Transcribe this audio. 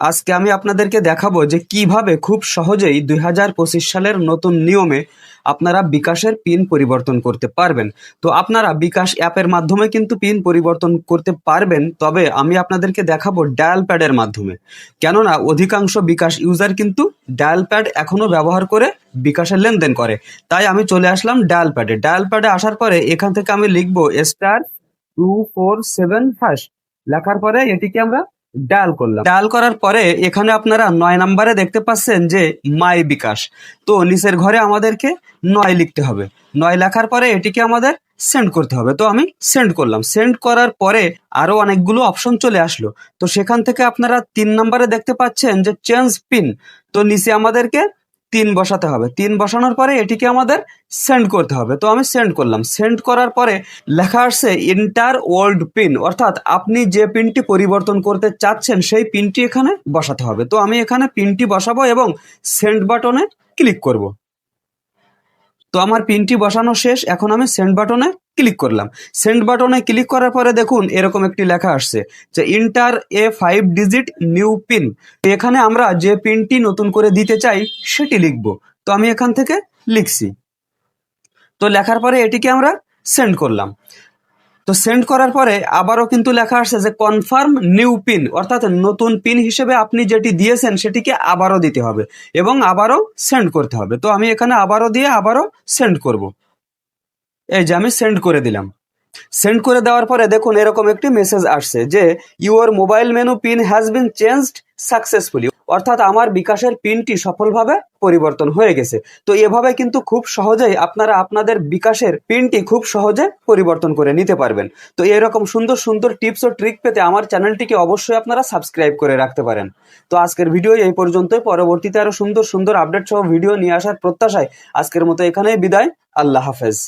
আজকে আমি আপনাদেরকে দেখাবো যে কীভাবে খুব সহজেই দুই হাজার পঁচিশ সালের নতুন নিয়মে আপনারা বিকাশের পিন পরিবর্তন করতে পারবেন। তো আপনারা বিকাশ অ্যাপের মাধ্যমে কিন্তু পিন পরিবর্তন করতে পারবেন, তবে আমি আপনাদেরকে দেখাবো ডায়াল প্যাডের মাধ্যমে। কেননা অধিকাংশ বিকাশ ইউজার কিন্তু ডায়াল প্যাড এখনও ব্যবহার করে বিকাশের লেনদেন করে। তাই আমি চলে আসলাম ডায়াল প্যাডে। ডায়াল প্যাডে আসার পরে এখান থেকে আমি লিখব star two four seven hash লেখার পরে এটিকে আমরা ডায়াল করলাম। ডায়াল করার পরে এখানে আপনারা নয় নাম্বারে দেখতে পাচ্ছেন যে, মাই বিকাশ। তো নিচের ঘরে আমাদেরকে নয় লিখতে হবে। নয় লেখার পরে এটিকে আমাদের সেন্ড করতে হবে। তো আমি সেন্ড করলাম। সেন্ড করার পরে আরও অনেকগুলো অপশন চলে আসলো। তো সেখান থেকে আপনারা তিন নাম্বারে দেখতে পাচ্ছেন যে, চেঞ্জ পিন। তো নিচে আমাদেরকে তিন বসাতে হবে। তিন বসানোর পরে এটিকে আমাদের সেন্ড করতে হবে। তো আমি সেন্ড করলাম। সেন্ড করার পরে লেখা আসছে ইন্টার ওল্ড পিন অর্থাৎ আপনি যে পিনটি পরিবর্তন করতে চাচ্ছেন, সেই পিনটি এখানে বসাতে হবে। তো আমি এখানে পিনটি বসাবো এবং সেন্ড বাটনে ক্লিক করব। তো আমার পিনটি বসানো শেষ। এখন আমি সেন্ড বাটনে ক্লিক করলাম। সেন্ড বাটনে ক্লিক করার পরে দেখুন এরকম একটি লেখা আসছে যে enter a five digit new PIN এখানে আমরা যে পিনটি নতুন করে দিতে চাই, সেটি লিখব। তো আমি এখান থেকে লিখছি। তো লেখার পরে এটিকে আমরা সেন্ড করলাম। তো সেন্ড করার পরে আবারও কিন্তু লেখা আসছে যে কনফার্ম নিউ পিন অর্থাৎ নতুন পিন হিসেবে আপনি যেটি দিয়েছেন, সেটিকে আবারও দিতে হবে এবং আবারও সেন্ড করতে হবে। তো আমি এখানে আবারও দিয়ে আবারও সেন্ড করব। এই যে আমি সেন্ড করে দিলাম। সেন্ড করে দেওয়ার পরে দেখুন এরকম একটি মেসেজ আসছে যে your mobile menu PIN has been changed successfully অর্থাৎ আমার বিকাশের পিনটি সফলভাবে পরিবর্তন হয়ে গেছে। তো এভাবে কিন্তু খুব সহজেই আপনারা আপনাদের বিকাশের পিনটি খুব সহজে পরিবর্তন করে নিতে পারবেন। তো এরকম সুন্দর সুন্দর টিপস ও ট্রিক পেতে আমার চ্যানেলটিকে অবশ্যই আপনারা সাবস্ক্রাইব করে রাখতে পারেন। তো আজকের ভিডিও এই পর্যন্তই। পরবর্তীতে আরও সুন্দর সুন্দর আপডেট সহ ভিডিও নিয়ে আসার প্রত্যাশায় আজকের মতো এখানেই বিদায়। আল্লাহ হাফেজ।